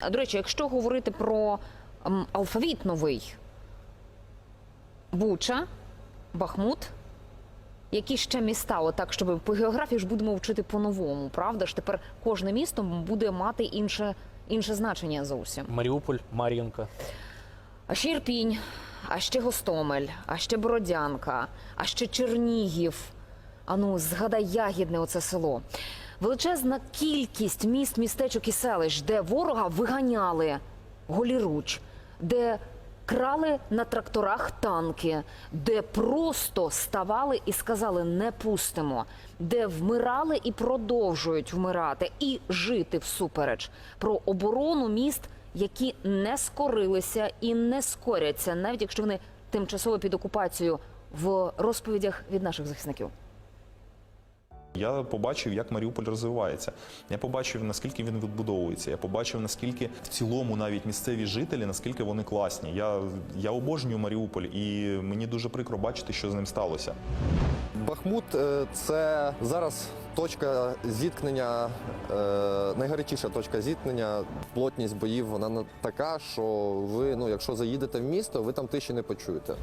А, До речі, якщо говорити про ем, алфавіт новий, Буча, Бахмут, які ще міста, отак, щоб по географії ж будемо вчити по-новому, правда ж? Тепер кожне місто буде мати інше, інше значення зовсім. Маріуполь, Мар'їнка. А ще Ірпінь, а ще Гостомель, а ще Бородянка, а ще Чернігів. Ану, згадай ягідне оце село. Величезна кількість міст, містечок і селищ, де ворога виганяли голіруч, де крали на тракторах танки, де просто ставали і сказали не пустимо, де вмирали і продовжують вмирати, і жити всупереч про оборону міст, які не скорилися і не скоряться, навіть якщо вони тимчасово під окупацією в розповідях від наших захисників. Я побачив, як Маріуполь розвивається. Я побачив, наскільки він відбудовується. Я побачив, наскільки в цілому навіть місцеві жителі, наскільки вони класні. Я, я обожнюю Маріуполь, і мені дуже прикро бачити, що з ним сталося. Бахмут е, це зараз точка зіткнення, е, найгарячіша точка зіткнення. Плотність боїв вона така, що ви, ну, якщо заїдете в місто, ви там тиші не почуєте.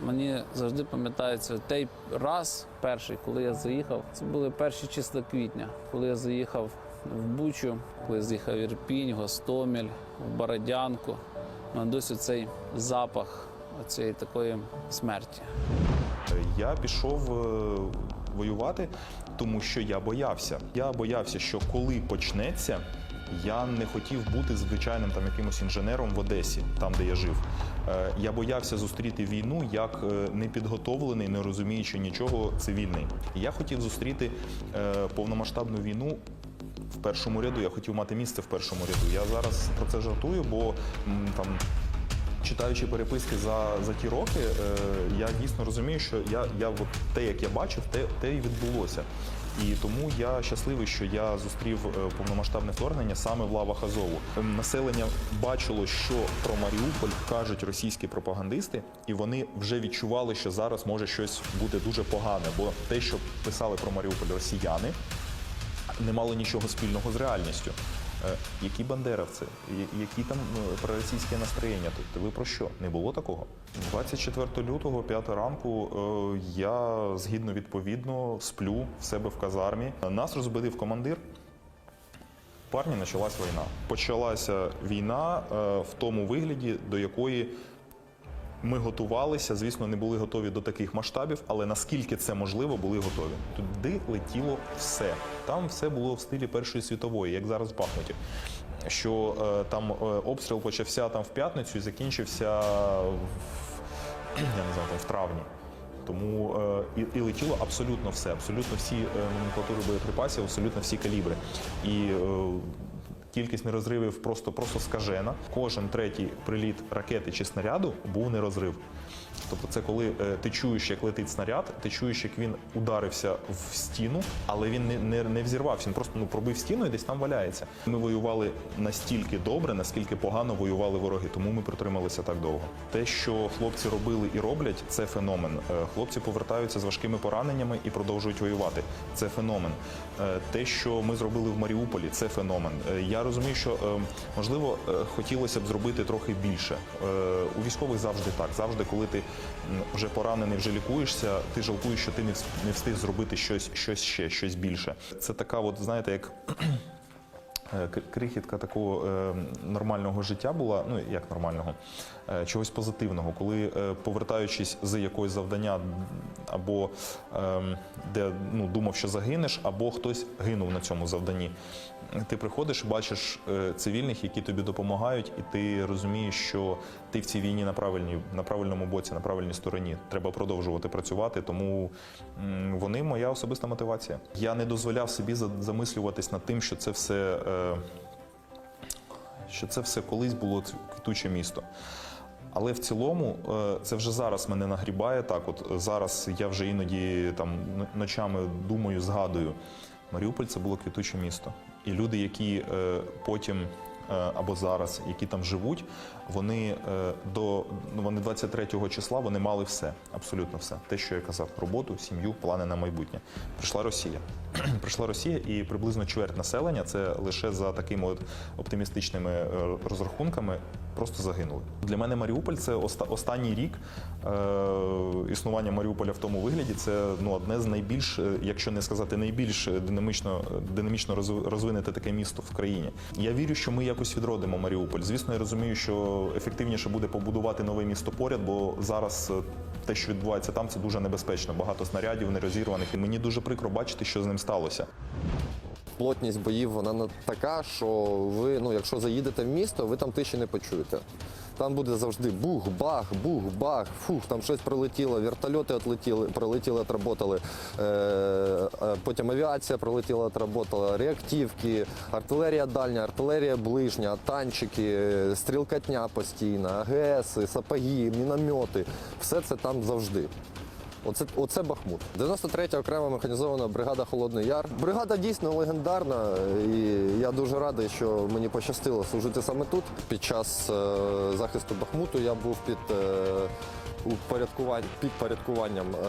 Мені завжди пам'ятається той раз, перший, коли я заїхав. Це були перші числа квітня, коли я заїхав в Бучу, коли я заїхав в Ірпінь, Гостомель, в Бородянку. Мене досі цей запах цієї такої смерті. Я пішов е, воювати, тому що я боявся. Я боявся, що коли почнеться, я не хотів бути звичайним там якимось інженером в Одесі, там де я жив. Е, Я боявся зустріти війну як е, непідготовлений, не розуміючи нічого цивільний. Я хотів зустріти е, повномасштабну війну. В першому ряду я хотів мати місце в першому ряду. Я зараз про це жартую, бо там читаючи переписки за, за ті роки, е, я дійсно розумію, що я, я от те, як я бачив, те, те і відбулося. І тому я щасливий, що я зустрів е, повномасштабне вторгнення саме в лавах Азову. Ем, Населення бачило, що про Маріуполь кажуть російські пропагандисти, і вони вже відчували, що зараз може щось бути дуже погане. Бо те, що писали про Маріуполь росіяни, не мало нічого спільного з реальністю. Е, Які бандеровці, які там е, проросійське настроєння? Тобто ви про що? Не було такого? 24 лютого, 5 ранку, е, я згідно відповідно сплю в себе в казармі. Нас розбудив командир. Парні, почалась війна. Почалася війна е, в тому вигляді, до якої ми готувалися, звісно, не були готові до таких масштабів, але наскільки це можливо, були готові. Туди летіло все. Там все було в стилі Першої світової, як зараз в Бахмуті. Що е, там е, обстріл почався там в п'ятницю і закінчився в, я не знаю, там, в травні. Тому е, і, і летіло абсолютно все, абсолютно всі е, номенклатури боєприпасів, абсолютно всі калібри. І е, кількість нерозривів просто просто скажена. Кожен третій приліт ракети чи снаряду був нерозрив. Тобто, це коли е, ти чуєш, як летить снаряд, ти чуєш, як він ударився в стіну, але він не, не, не взірвався. Він просто ну, пробив стіну і десь там валяється. Ми воювали настільки добре, наскільки погано воювали вороги, тому ми протрималися так довго. Те, що хлопці робили і роблять, це феномен. Е, Хлопці повертаються з важкими пораненнями і продовжують воювати. Це феномен. Е, Те, що ми зробили в Маріуполі, це феномен. Е, Розумію, що е, можливо е, хотілося б зробити трохи більше. Е, У військових завжди так. Завжди, коли ти вже поранений, вже лікуєшся, ти жалкуєш, що ти не вс- не встиг зробити щось, щось ще, щось більше. Це така, от знаєте, як крихітка такого е, нормального життя була, ну як нормального, е, чогось позитивного, коли е, повертаючись з якогось завдання, або е, де ну, думав, що загинеш, або хтось гинув на цьому завданні. Ти приходиш, бачиш е, цивільних, які тобі допомагають, і ти розумієш, що ти в цій війні на на правильному боці, на правильній стороні. Треба продовжувати працювати, тому вони моя особиста мотивація. Я не дозволяв собі за- замислюватись над тим, що це все. е, що це все колись було квітуче місто. Але в цілому е, це вже зараз мене нагрібає. Так, от зараз я вже іноді там ночами думаю, згадую. Маріуполь це було квітуче місто. І люди, які е, потім або зараз, які там живуть, вони е, до вони 23 числа вони мали все, абсолютно все. Те, що я казав, роботу, сім'ю, плани на майбутнє. Прийшла Росія. Прийшла Росія, і приблизно чверть населення це лише за такими от оптимістичними е, розрахунками. Просто загинули. Для мене Маріуполь це оста- останній рік е, існування Маріуполя в тому вигляді. Це ну одне з найбільш, е, якщо не сказати найбільш динамічно динамічно розв- розвинуте таке місто в країні. Я вірю, що ми якось відродимо Маріуполь. Звісно, я розумію, що ефективніше буде побудувати нове місто поряд, бо зараз. е, Те, що відбувається там, це дуже небезпечно. Багато снарядів нерозірваних. І мені дуже прикро бачити, що з ним сталося. Плотність боїв вона така, що ви, ну, якщо заїдете в місто, ви там тиші не почуєте. Там буде завжди бух, бах, бух, бах, фух, там щось прилетіло, вертольоти отлетіли, прилетіли, отработали. Е, е, потім авіація прилетіла, отработала, реактивки, артилерія дальня, артилерія ближня, танчики, стрілкатня постійна, АГС, сапоги, міномети. Все це там завжди. Оце, оце Бахмут. 93-я окрема механізована бригада Холодний Яр. Бригада дійсно легендарна, і я дуже радий, що мені пощастило служити саме тут. Під час е, захисту Бахмуту я був під е, упорядкувань- підпорядкуванням е,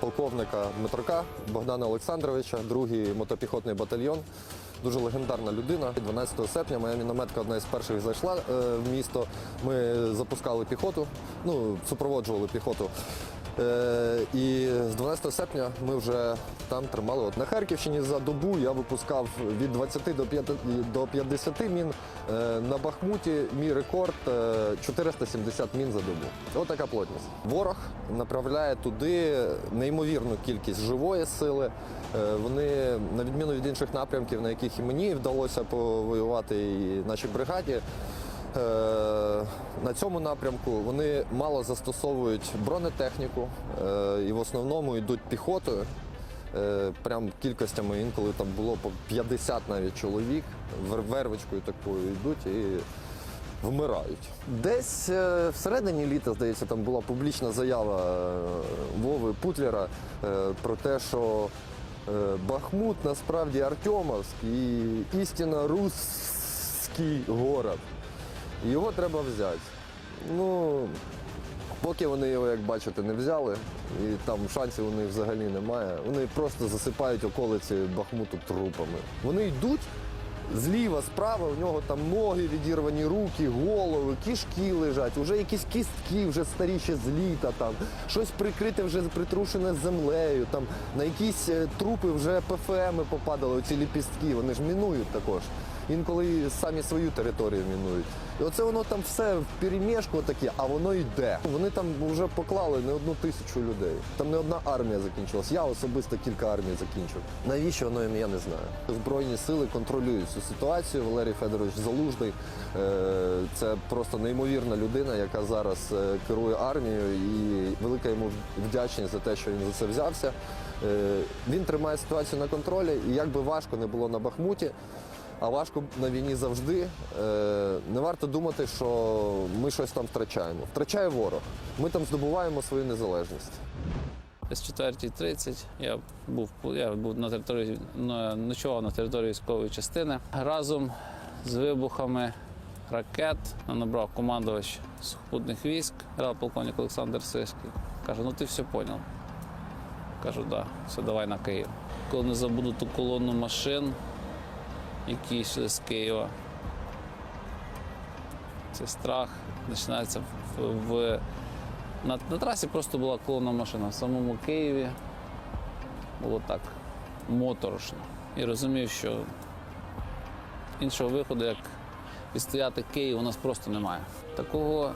полковника Дмитрока Богдана Олександровича, другий мотопіхотний батальйон. Дуже легендарна людина. 12 серпня моя мінометка одна із перших зайшла е, в місто. Ми запускали піхоту, ну супроводжували піхоту. Е, і з 12 серпня ми вже там тримали. От на Харківщині за добу я випускав від 20 до 50, до 50 мін. Е, на Бахмуті мій рекорд е, 470 мін за добу. От така плотність. Ворог направляє туди неймовірну кількість живої сили. Е, Вони, на відміну від інших напрямків, на яких і мені вдалося повоювати, і нашій бригаді. Е, На цьому напрямку вони мало застосовують бронетехніку е, і в основному йдуть піхотою. Е, Прям кількостями інколи там було по 50 навіть чоловік вер- вервичкою такою йдуть і вмирають. Десь всередині літа, здається, там була публічна заява Вови Путлера про те, що Бахмут насправді Артемовськ і істинно русський город. Його треба взяти. Ну, поки вони його, як бачите, не взяли, і там шансів у них взагалі немає. Вони просто засипають околиці Бахмуту трупами. Вони йдуть зліва, справа, у нього там ноги відірвані, руки, голови, кішки лежать, уже якісь кістки, вже старі ще з літа, там, щось прикрите вже притрушене землею, там, на якісь е, трупи вже ПФМи попадали, оці ліпістки, вони ж мінують також. Інколи самі свою територію мінують. І оце воно там все в перемішку таке, а воно йде. Вони там вже поклали не одну тисячу людей. Там не одна армія закінчилась. Я особисто кілька армій закінчив. Навіщо воно їм, я не знаю. Збройні сили контролюють цю ситуацію. Валерій Федорович Залужний е, це просто неймовірна людина, яка зараз е, керує армією, і велика йому вдячність за те, що він за це взявся. Е, Він тримає ситуацію на контролі, і як би важко не було на Бахмуті. А важко на війні завжди. Е, Не варто думати, що ми щось там втрачаємо. Втрачає ворог. Ми там здобуваємо свою незалежність. Десь 4.30 я був я був на території ночував на території військової частини. Разом з вибухами ракет набрав командувач сухопутних військ, генерал-полковник Олександр Сиський. Каже, ну ти все поняв. Кажу, так, да, все, давай на Київ. Коли не забуду ту колону машин, які йшли з Києва. Цей страх починається в, в на, на трасі просто була колона машина. В самому Києві було так моторошно. І розумів, що іншого виходу, як відстояти Київ, у нас просто немає. Такого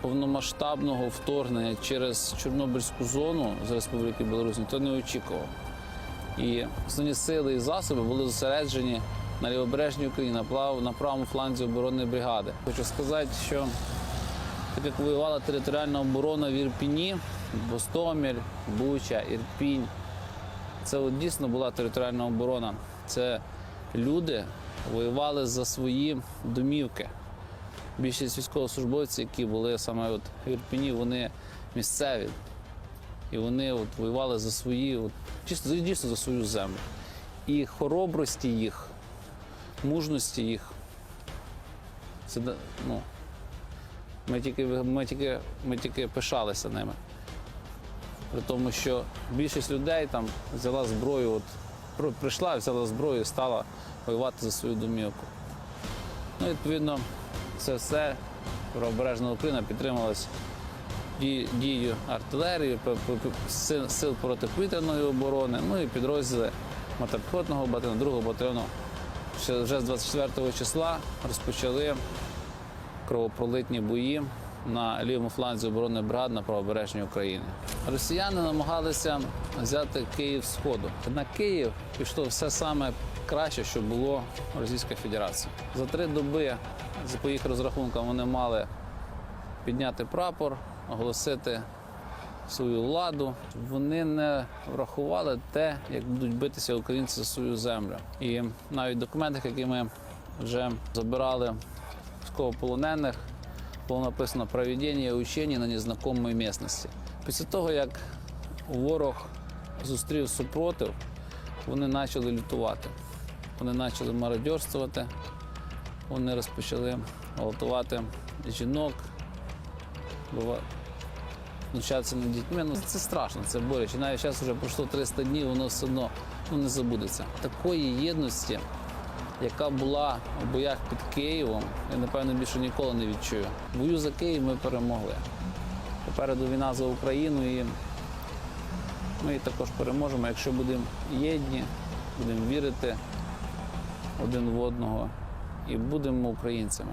повномасштабного вторгнення через Чорнобильську зону з Республіки Білорусь ніхто не очікував. І основні сили і засоби були зосереджені на лівобережній Україні, на правому фланзі оборонної бригади. Хочу сказати, що так як воювала територіальна оборона в Ірпіні, Гостомель, Буча, Ірпінь. Це от дійсно була територіальна оборона. Це люди воювали за свої домівки. Більшість військовослужбовців, які були саме от в Ірпіні, вони місцеві. І вони от воювали за свої, от, чисто, дійсно за свою землю. І хоробрості їх мужності їх. Це ну, ми тільки, ми, тільки, ми тільки пишалися ними. При тому, що більшість людей там взяла зброю, от, при- прийшла, взяла зброю і стала воювати за свою домівку. Ну, відповідно, це все правобережна Україна підтрималась ді- дією артилерії, сил, протиповітряної оборони, ну і підрозділи мотопіхотного батальйону, другого батальйону. Вже з 24 числа розпочали кровопролитні бої на лівому фланзі оборони бригад на правобережній Україні. Росіяни намагалися взяти Київ сходу. На Київ пішло все саме краще, що було в Російській Федерації. За три доби, по їх розрахункам, вони мали підняти прапор, оголосити свою владу. Вони не врахували те, як будуть битися українці за свою землю. І навіть в документах, які ми вже забирали військовополонених, було написано проведення учень на незнакомій місцевості. Після того, як ворог зустрів супротив, вони почали лютувати. Вони почали мародьорствувати, вони розпочали гвалтувати жінок, знущатися над дітьми. Ну, це страшно, це боляче. Навіть зараз вже пройшло 300 днів, воно все одно ну, не забудеться. Такої єдності, яка була у боях під Києвом, я напевно більше ніколи не відчую. В Бою за Київ ми перемогли. Попереду війна за Україну і ми також переможемо, якщо будемо єдні, будемо вірити один в одного і будемо українцями.